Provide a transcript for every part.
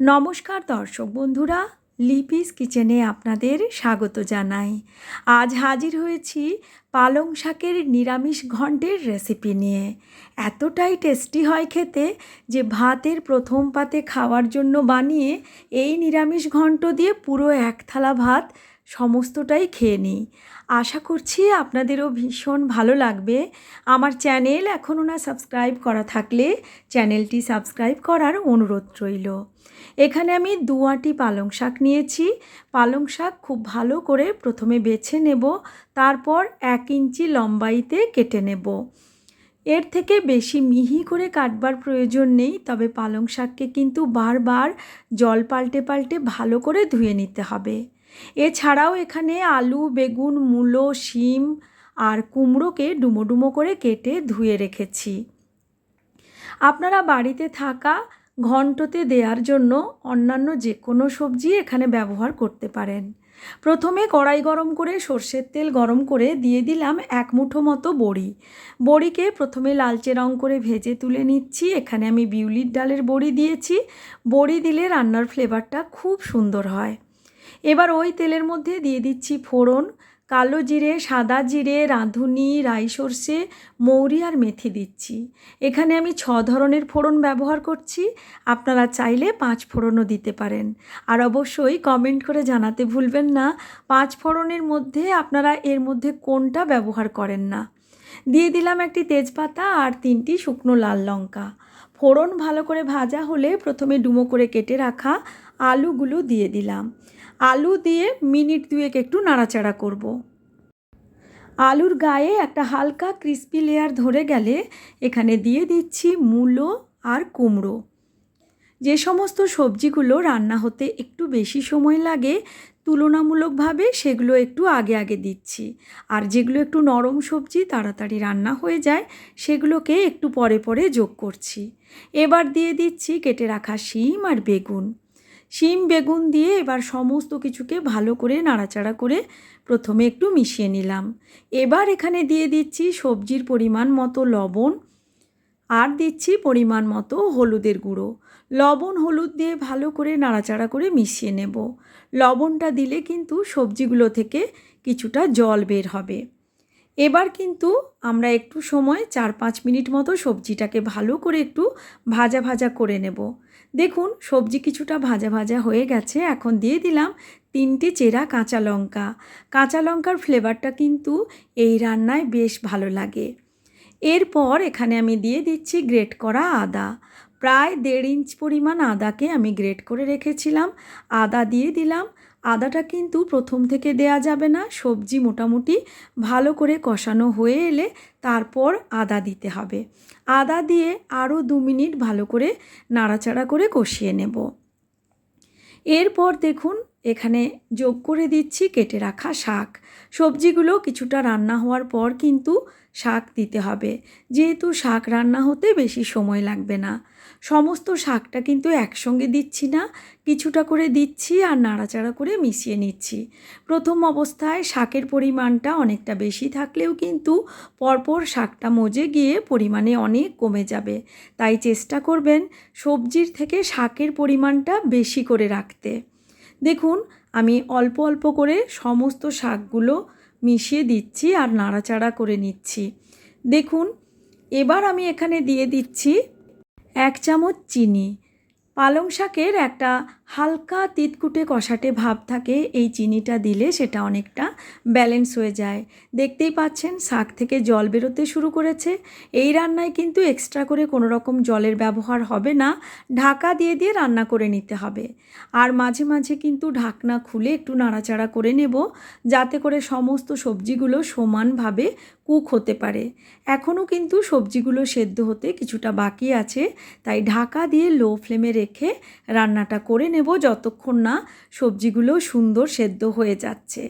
নমস্কার দর্শক বন্ধুরা, লিপিস কিচেনে আপনাদের স্বাগত জানাই। আজ হাজির হয়েছি পালং শাকের নিরামিষ ঘণ্টের রেসিপি নিয়ে। এতটাই টেস্টি হয় খেতে যে ভাতের প্রথম পাতে খাওয়ার জন্য বানিয়ে এই নিরামিষ ঘণ্ট দিয়ে পুরো এক থালা ভাত সমস্তটাই খেয়ে নিই। আশা করছি আপনাদেরও ভীষণ ভালো লাগবে। আমার চ্যানেল এখনও না সাবস্ক্রাইব করা থাকলে চ্যানেলটি সাবস্ক্রাইব করার অনুরোধ রইল। এখানে আমি দু আঁটি পালং শাক নিয়েছি। পালং শাক খুব ভালো করে প্রথমে বেছে নেব, তারপর এক ইঞ্চি লম্বাইতে কেটে নেব। এর থেকে বেশি মিহি করে কাটবার প্রয়োজন নেই, তবে পালং শাককে কিন্তু বারবার জল পাল্টে পাল্টে ভালো করে ধুয়ে নিতে হবে। এছাড়াও এখানে আলু, বেগুন, মূলো, শিম আর কুমড়োকে ডুমো ডুমো করে কেটে ধুয়ে রেখেছি। আপনারা বাড়িতে থাকা ঘন্টতে দেওয়ার জন্য অন্যান্য যে কোনো সবজি এখানে ব্যবহার করতে পারেন। প্রথমে কড়াই গরম করে সর্ষের তেল গরম করে দিয়ে দিলাম এক মুঠো মতো বড়ি। বড়িকে প্রথমে লালচে রং করে ভেজে তুলে নিচ্ছি। এখানে আমি বিউলির ডালের বড়ি দিয়েছি। বড়ি দিলে রান্নার ফ্লেভারটা খুব সুন্দর হয়। এবার ওই তেলের মধ্যে দিয়ে দিচ্ছি ফোড়ন, কালো জিরে, সাদা জিরে, রাঁধুনি, রাই সর্ষে, মৌরি আর মেথি দিচ্ছি। এখানে আমি ছ ধরনের ফোড়ন ব্যবহার করছি, আপনারা চাইলে পাঁচ ফোড়নও দিতে পারেন। আর অবশ্যই কমেন্ট করে জানাতে ভুলবেন না, পাঁচ ফোড়নের মধ্যে আপনারা এর মধ্যে কোনটা ব্যবহার করেন না। দিয়ে দিলাম একটি তেজপাতা আর তিনটি শুকনো লাল লঙ্কা। ফোড়ন ভালো করে ভাজা হলে প্রথমে ডুমো করে কেটে রাখা আলুগুলো দিয়ে দিলাম আলু দিয়ে মিনিট দুয়েক একটু নাড়াচাড়া করব। আলুর গায়ে একটা হালকা ক্রিস্পি লেয়ার ধরে গেলে এখানে দিয়ে দিচ্ছি মূলো আর কুমড়ো যে সমস্ত সবজিগুলো রান্না হতে একটু বেশি সময় লাগে, তুলনামূলকভাবে সেগুলো একটু আগে আগে দিচ্ছি। আর যেগুলো একটু নরম সবজি তাড়াতাড়ি রান্না হয়ে যায়, সেগুলোকে একটু পরে পরে যোগ করছি। এবার দিয়ে দিচ্ছি কেটে রাখা শিম আর বেগুন। শিম, বেগুন দিয়ে এবার সমস্ত কিছুকে ভালো করে নাড়াচাড়া করে প্রথমে একটু মিশিয়ে নিলাম। এবার এখানে দিয়ে দিচ্ছি সবজির পরিমাণ মতো লবণ আর দিচ্ছি পরিমাণ মতো হলুদের গুঁড়ো। লবণ, হলুদ দিয়ে ভালো করে নাড়াচাড়া করে মিশিয়ে নেব। লবণটা দিলে কিন্তু সবজিগুলো থেকে কিছুটা জল বের হবে। এবার কিন্তু আমরা একটু সময়, চার পাঁচ মিনিট মতো সবজিটাকে ভালো করে একটু ভাজা ভাজা করে নেব। দেখুন, সবজি কিছুটা ভাজা ভাজা হয়ে গেছে। এখন দিয়ে দিলাম তিনটে চেরা কাঁচা লঙ্কা। কাঁচা লঙ্কার ফ্লেভারটা কিন্তু এই রান্নায় বেশ ভালো লাগে। এরপর এখানে আমি দিয়ে দিচ্ছি গ্রেট করা আদা। প্রায় দেড় ইঞ্চ পরিমাণ আদাকে আমি গ্রেট করে রেখেছিলাম। আদা দিয়ে দিলাম। আদাটা কিন্তু প্রথম থেকে দেয়া যাবে না। সবজি মোটামুটি ভালো করে কষানো হয়ে এলে তারপর আদা দিতে হবে। আদা দিয়ে আরও দু মিনিট ভালো করে নাড়াচাড়া করে কষিয়ে নেব। এরপর দেখুন এখানে যোগ করে দিচ্ছি কেটে রাখা শাক। সবজিগুলো কিছুটা রান্না হওয়ার পর কিন্তু শাক দিতে হবে। যেহেতু শাক রান্না হতে বেশি সময় লাগবে না। সমস্ত শাকটা কিন্তু একসঙ্গে দিচ্ছি না, কিছুটা করে দিচ্ছি আর নাড়াচাড়া করে মিশিয়ে নিচ্ছি। প্রথম অবস্থায় শাকের পরিমাণটা অনেকটা বেশি থাকলেও কিন্তু পরপর শাকটা মজে গিয়ে পরিমাণে অনেক কমে যাবে। তাই চেষ্টা করবেন সবজির থেকে শাকের পরিমাণটা বেশি করে রাখতে। দেখুন, আমি অল্প অল্প করে সমস্ত শাকগুলো মিশিয়ে দিচ্ছি আর নাড়াচাড়া করে নিচ্ছি। দেখুন, এবার আমি এখানে দিয়ে দিচ্ছি এক চামচ চিনি। পালং শাকের একটা হালকা তিতকুটে কষাটে ভাব থাকে, এই চিনিটা দিলে সেটা অনেকটা ব্যালেন্স হয়ে যায়। দেখতেই পাচ্ছেন, শাক থেকে জল বেরোতে শুরু করেছে। এই রান্নায় কিন্তু এক্সট্রা করে কোনো রকম জলের ব্যবহার হবে না, ঢাকা দিয়ে দিয়ে রান্না করে নিতে হবে। আর মাঝে মাঝে কিন্তু ঢাকনা খুলে একটু নাড়াচাড়া করে নেব, যাতে করে সমস্ত সবজিগুলো সমানভাবে কুক হতে পারে। এখনও কিন্তু সবজিগুলো সেদ্ধ হতে কিছুটা বাকি আছে, তাই ঢাকা দিয়ে লো ফ্লেমে রেখে রান্নাটা করে নেব যতক্ষণ না সবজিগুলো সুন্দর সেদ্ধ হয়ে যাচ্ছে।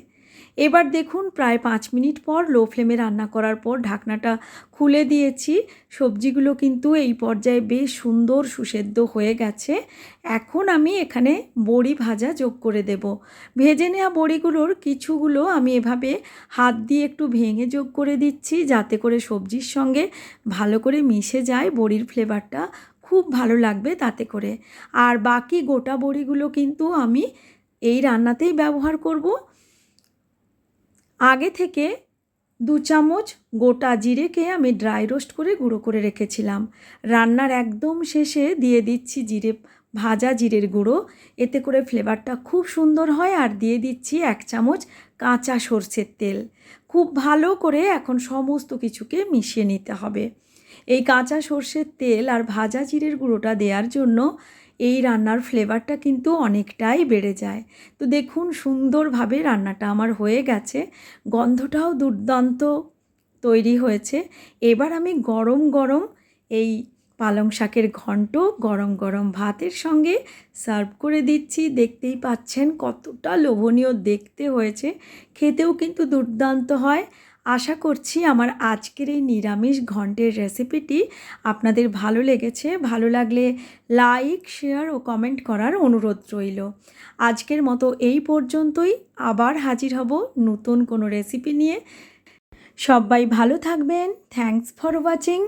এবার দেখুন প্রায় পাঁচ মিনিট পর লো ফ্লেমে রান্না করার পর ঢাকনাটা খুলে দিয়েছি। সবজিগুলো কিন্তু এই পর্যায়ে বেশ সুন্দর সুসেদ্ধ হয়ে গেছে। এখন আমি এখানে বড়ি ভাজা যোগ করে দেব। ভেজে নেওয়া বড়িগুলোর কিছুগুলো আমি এভাবে হাত দিয়ে একটু ভেঙে যোগ করে দিচ্ছি যাতে করে সবজির সঙ্গে ভালো করে মিশে যায় বড়ির ফ্লেভারটা খুব ভালো লাগবে তাতে করে। আর বাকি গোটা বড়িগুলো কিন্তু আমি এই রান্নাতেই ব্যবহার করব। আগে থেকে দু চামচ গোটা জিরেকে আমি ড্রাই রোস্ট করে গুঁড়ো করে রেখেছিলাম। রান্নার একদম শেষে দিয়ে দিচ্ছি জিরে, ভাজা জিরের গুঁড়ো। এতে করে ফ্লেভারটা খুব সুন্দর হয় আর দিয়ে দিচ্ছি এক চামচ কাঁচা সর্ষের তেল। খুব ভালো করে এখন সমস্ত কিছুকে মিশিয়ে নিতে হবে। এই কাঁচা সর্ষের তেল আর ভাজা জিরের গুঁড়োটা দেওয়ার জন্য এই রান্নার ফ্লেভারটা কিন্তু অনেকটাই বেড়ে যায়। তো দেখুন সুন্দরভাবে রান্নাটা আমার হয়ে গেছে। গন্ধটাও দুর্দান্ত তৈরি হয়েছে। এবার আমি গরম গরম এই পালং শাকের ঘন্ট গরম গরম ভাতের সঙ্গে সার্ভ করে দিচ্ছি। দেখতেই পাচ্ছেন কতটা লোভনীয় দেখতে হয়েছে। খেতেও কিন্তু দুর্দান্ত হয়। আশা করছি আমার আজকের এই নিরামিষ ঘন্টের রেসিপিটি আপনাদের ভালো লেগেছে। ভালো লাগলে লাইক, শেয়ার ও কমেন্ট করার অনুরোধ রইল। আজকের মতো এই পর্যন্তই। আবার হাজির হব নতুন কোনো রেসিপি নিয়ে। সবাই ভালো থাকবেন। Thanks for watching